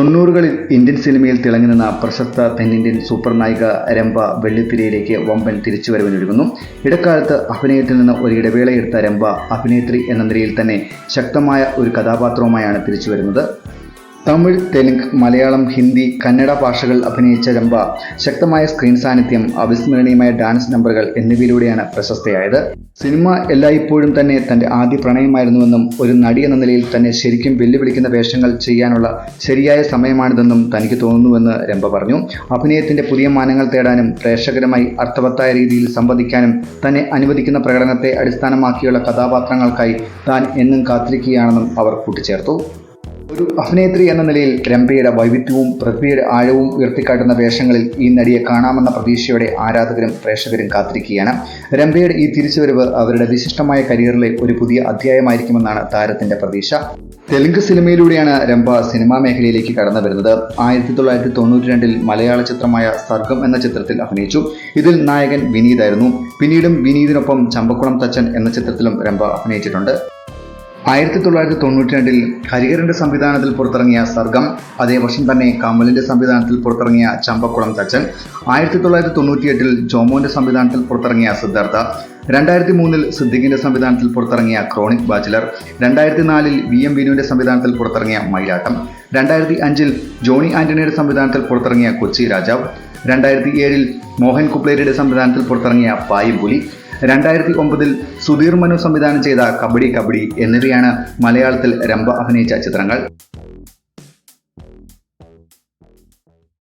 തൊണ്ണൂറുകളിൽ ഇന്ത്യൻ സിനിമയിൽ തിളങ്ങി നിന്ന പ്രശസ്ത തെന്നിന്ത്യൻ സൂപ്പർ നായിക രംഭ വെള്ളിത്തിരയിലേക്ക് വമ്പൻ തിരിച്ചുവരവിനൊരുങ്ങുന്നു. ഇടക്കാലത്ത് അഭിനയത്തിൽ നിന്ന് ഒരു ഇടവേളയെടുത്ത രംഭ അഭിനേത്രി എന്ന നിലയിൽ തന്നെ ശക്തമായ ഒരു കഥാപാത്രവുമായാണ് തിരിച്ചുവരുന്നത്. തമിഴ് തെലുങ്ക് മലയാളം ഹിന്ദി കന്നഡ ഭാഷകൾ അഭിനയിച്ച രംഭ ശക്തമായ സ്ക്രീൻ സാന്നിധ്യം അവിസ്മരണീയമായ ഡാൻസ് നമ്പറുകൾ എന്നിവയിലൂടെയാണ് പ്രശസ്തയായത്. സിനിമ എല്ലായ്പ്പോഴും തന്നെ തന്റെ ആദ്യ പ്രണയമായിരുന്നുവെന്നും ഒരു നടി എന്ന നിലയിൽ തന്നെ ശരിക്കും വെല്ലുവിളിക്കുന്ന വേഷങ്ങൾ ചെയ്യാനുള്ള ശരിയായ സമയമാണിതെന്നും തനിക്ക് തോന്നുന്നുവെന്ന് രംഭ പറഞ്ഞു. അഭിനയത്തിന്റെ പുതിയ മാനങ്ങൾ തേടാനും പ്രേക്ഷകരുമായി അർത്ഥവത്തായ രീതിയിൽ സംവദിക്കാനും തന്നെ അനുവദിക്കുന്ന പ്രകടനത്തെ അടിസ്ഥാനമാക്കിയുള്ള കഥാപാത്രങ്ങൾക്കായി താൻ എന്നും കാത്തിരിക്കുകയാണെന്നും അവർ കൂട്ടിച്ചേർത്തു. ഒരു അഭിനേത്രി എന്ന നിലയിൽ രംഭയുടെ വൈവിധ്യവും പ്രതിഭയുടെ ആഴവും ഉയർത്തിക്കാട്ടുന്ന വേഷങ്ങളിൽ ഈ നടിയെ കാണാമെന്ന പ്രതീക്ഷയോടെ ആരാധകരും പ്രേക്ഷകരും കാത്തിരിക്കുകയാണ്. രംഭയുടെ ഈ തിരിച്ചുവരവ് അവരുടെ വിശിഷ്ടമായ കരിയറിലെ ഒരു പുതിയ അധ്യായമായിരിക്കുമെന്നാണ് താരത്തിന്റെ പ്രതീക്ഷ. തെലുങ്ക് സിനിമയിലൂടെയാണ് രംഭ സിനിമാ മേഖലയിലേക്ക് കടന്നു വരുന്നത്. ആയിരത്തി തൊള്ളായിരത്തി തൊണ്ണൂറ്റി രണ്ടിൽ മലയാള ചിത്രമായ സർഗം എന്ന ചിത്രത്തിൽ അഭിനയിച്ചു. ഇതിൽ നായകൻ വിനീതായിരുന്നു. പിന്നീടും വിനീതിനൊപ്പം ചമ്പക്കുളം തച്ചൻ എന്ന ചിത്രത്തിലും രംഭ അഭിനയിച്ചിട്ടുണ്ട്. ആയിരത്തി തൊള്ളായിരത്തി തൊണ്ണൂറ്റി രണ്ടിൽ ഹരിഹരന്റെ സംവിധാനത്തിൽ പുറത്തിറങ്ങിയ സർഗം അതേ വർഷം തന്നെ കമലിന്റെ സംവിധാനത്തിൽ പുറത്തിറങ്ങിയ ചമ്പക്കുളം തച്ചൻ ആയിരത്തി തൊള്ളായിരത്തി തൊണ്ണൂറ്റിയെട്ടിൽ ജോമോന്റെ സംവിധാനത്തിൽ പുറത്തിറങ്ങിയ സിദ്ധാർത്ഥ രണ്ടായിരത്തി മൂന്നിൽ സിദ്ദിഖിന്റെ സംവിധാനത്തിൽ പുറത്തിറങ്ങിയ ക്രോണിക് ബാച്ചിലർ രണ്ടായിരത്തി നാലിൽ വി എം വിനുവിന്റെ സംവിധാനത്തിൽ പുറത്തിറങ്ങിയ മൈലാട്ടം രണ്ടായിരത്തി അഞ്ചിൽ ജോണി ആന്റണിയുടെ സംവിധാനത്തിൽ പുറത്തിറങ്ങിയ കൊച്ചി രാജാവ് രണ്ടായിരത്തി ഏഴിൽ മോഹൻ കുപ്ലേരിയുടെ സംവിധാനത്തിൽ പുറത്തിറങ്ങിയ പായിപ്പുലി രണ്ടായിരത്തി ഒമ്പതിൽ സുധീർ മനു സംവിധാനം ചെയ്ത കബഡി കബഡി എന്നിവയാണ് മലയാളത്തിൽ രംഭ അഭിനയിച്ച ചിത്രങ്ങൾ.